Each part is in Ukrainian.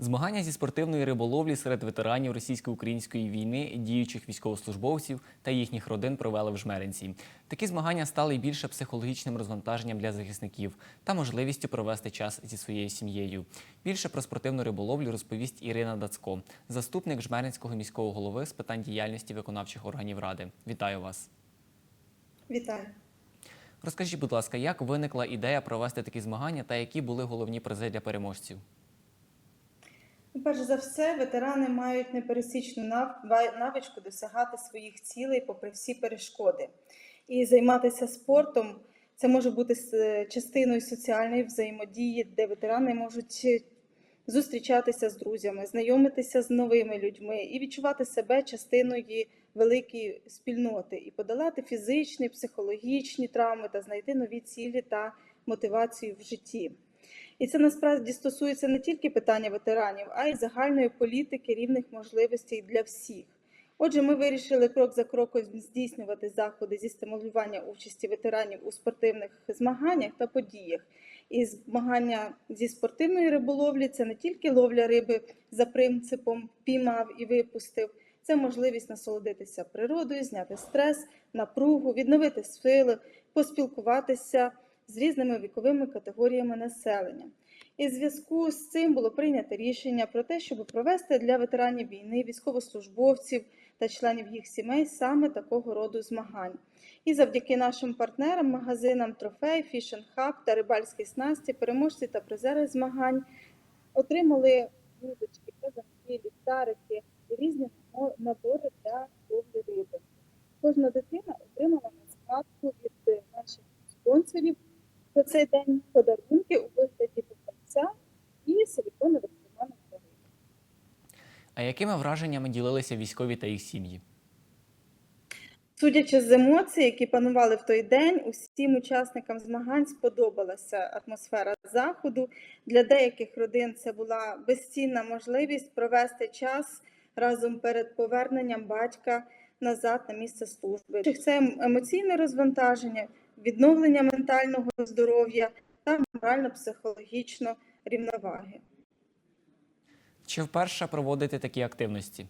Змагання зі спортивної риболовлі серед ветеранів російсько-української війни, діючих військовослужбовців та їхніх родин провели в Жмеринці. Такі змагання стали більше психологічним розвантаженням для захисників та можливістю провести час зі своєю сім'єю. Більше про спортивну риболовлю розповість Ірина Дацько, заступник Жмеринського міського голови з питань діяльності виконавчих органів ради. Вітаю вас! Вітаю. Розкажіть, будь ласка, як виникла ідея провести такі змагання та які були головні призи для переможців? Ну, Перш за все, ветерани мають непересічну нав- навичку досягати своїх цілей попри всі перешкоди. І займатися спортом це може бути частиною соціальної взаємодії, де ветерани можуть зустрічатися з друзями, знайомитися з новими людьми і відчувати себе частиною великої спільноти, і подолати фізичні, психологічні травми та знайти нові цілі та мотивацію в житті. І це насправді стосується не тільки питання ветеранів, а й загальної політики рівних можливостей для всіх. Отже, ми вирішили крок за кроком здійснювати заходи зі стимулювання участі ветеранів у спортивних змаганнях та подіях. І змагання зі спортивної риболовлі це не тільки ловля риби за принципом піймав і випустив. Це можливість насолодитися природою, зняти стрес, напругу, відновити сили, поспілкуватися з різними віковими категоріями населення. І в зв'язку з цим було прийнято рішення про те, щоб провести для ветеранів війни, військовослужбовців та членів їх сімей саме такого роду змагань. І завдяки нашим партнерам, магазинам Трофей, Fishing Hub та Рибальські снасті, переможці та призери змагань отримали вудочки, казанки, ліхтарики і різні набори для ловлі риби. Кожна дитина отримала на згадку від наших цей день подарунки у вигляді покупця і силіконових карманів для. А якими враженнями ділилися військові та їх сім'ї? Судячи з емоцій, які панували в той день, усім учасникам змагань сподобалася атмосфера заходу. Для деяких родин це була безцінна можливість провести час разом перед поверненням батька назад на місце служби. Це емоційне розвантаження, відновлення ментального здоров'я та морально-психологічно рівноваги. Чи вперше проводити такі активності?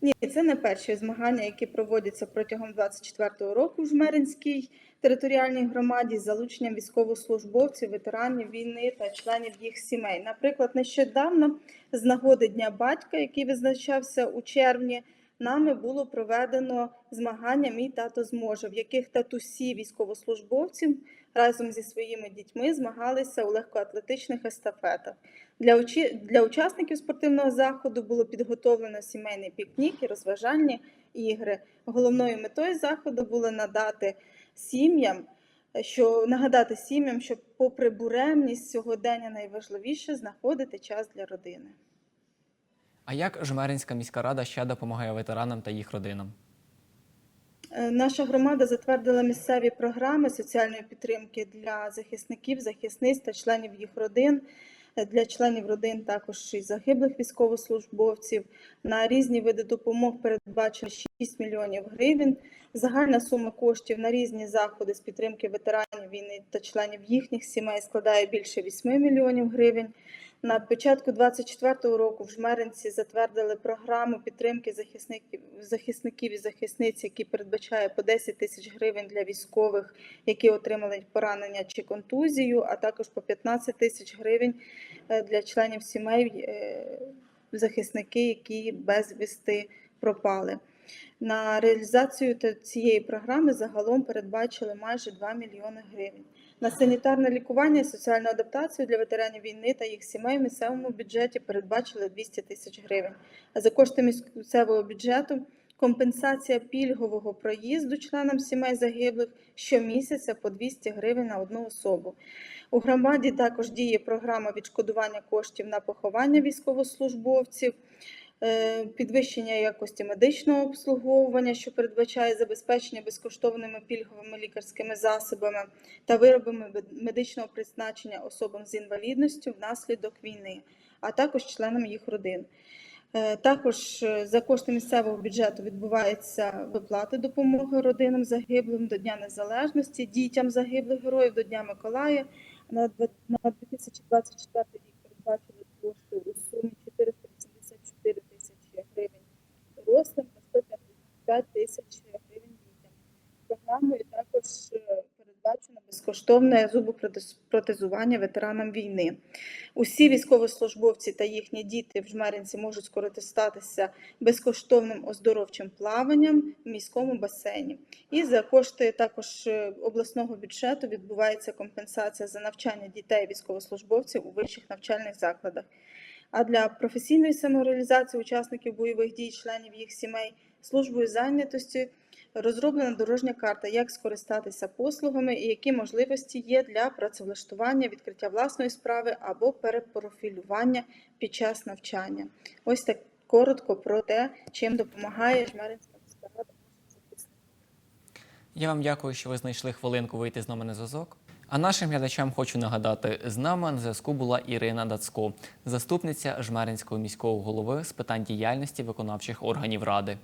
Ні, це не перші змагання, які проводяться протягом 24-го року в Жмеринській територіальній громаді з залученням військовослужбовців, ветеранів війни та членів їх сімей. Наприклад, нещодавно з нагоди Дня батька, який визначався у червні, нами було проведено змагання Мій тато зможе, в яких татусі військовослужбовців разом зі своїми дітьми змагалися у легкоатлетичних естафетах. Для, для учасників спортивного заходу було підготовлено сімейний пікнік і розважальні ігри. Головною метою заходу було надати сім'ям, що нагадати сім'ям, що, попри буремність сьогодення, найважливіше знаходити час для родини. А як Жмеринська міська рада ще допомагає ветеранам та їх родинам? Е, Наша громада затвердила місцеві програми соціальної підтримки для захисників, захисниць та членів їх родин. Е, Для членів родин також і загиблих військовослужбовців на різні види допомог передбачено 6 мільйонів гривень. Загальна сума коштів на різні заходи з підтримки ветеранів війни та членів їхніх сімей складає більше 8 мільйонів гривень. На початку 24-го року в Жмеринці затвердили програму підтримки захисників, захисників і захисниць, які передбачає по 10 тисяч гривень для військових, які отримали поранення чи контузію, а також по 15 тисяч гривень е, для членів сімей е, захисники, які безвісти пропали. На реалізацію цієї програми загалом передбачили майже 2 мільйони гривень. На санітарне лікування і соціальну адаптацію для ветеранів війни та їх сімей в місцевому бюджеті передбачили 200 тисяч гривень. А за кошти місцевого бюджету компенсація пільгового проїзду членам сімей загиблих щомісяця по 200 гривень на одну особу. У громаді також діє програма відшкодування коштів на поховання військовослужбовців. Е, Підвищення якості медичного обслуговування, що передбачає забезпечення безкоштовними пільговими лікарськими засобами та виробами медичного призначення особам з інвалідністю внаслідок війни, а також членам їх родин. Е, Також е, за кошти місцевого бюджету відбуваються виплати допомоги родинам загиблим до Дня Незалежності, дітям загиблих героїв до Дня Миколая. На два- на 2024 рік передбачили кошти у дорослим та 155 тисяч гривень дітям. Програмою також е, передбачено безкоштовне зубопротезування ветеранам війни. Усі військовослужбовці та їхні діти в Жмеринці можуть скористатися безкоштовним оздоровчим плаванням в міському басейні. І за кошти також е, обласного бюджету відбувається компенсація за навчання дітей військовослужбовців у вищих навчальних закладах. А для професійної самореалізації учасників бойових дій, членів їх сімей, службою зайнятості розроблена дорожня карта, як скористатися послугами і які можливості є для працевлаштування, відкриття власної справи або перепрофілювання під час навчання. Ось так коротко про те, чим допомагає Жмеринська рада. Я вам дякую, що ви знайшли хвилинку вийти з нами на зв'язок. А нашим глядачам хочу нагадати, з нами на зв'язку була Ірина Дацько, заступниця Жмеринського міського голови з питань діяльності виконавчих органів ради.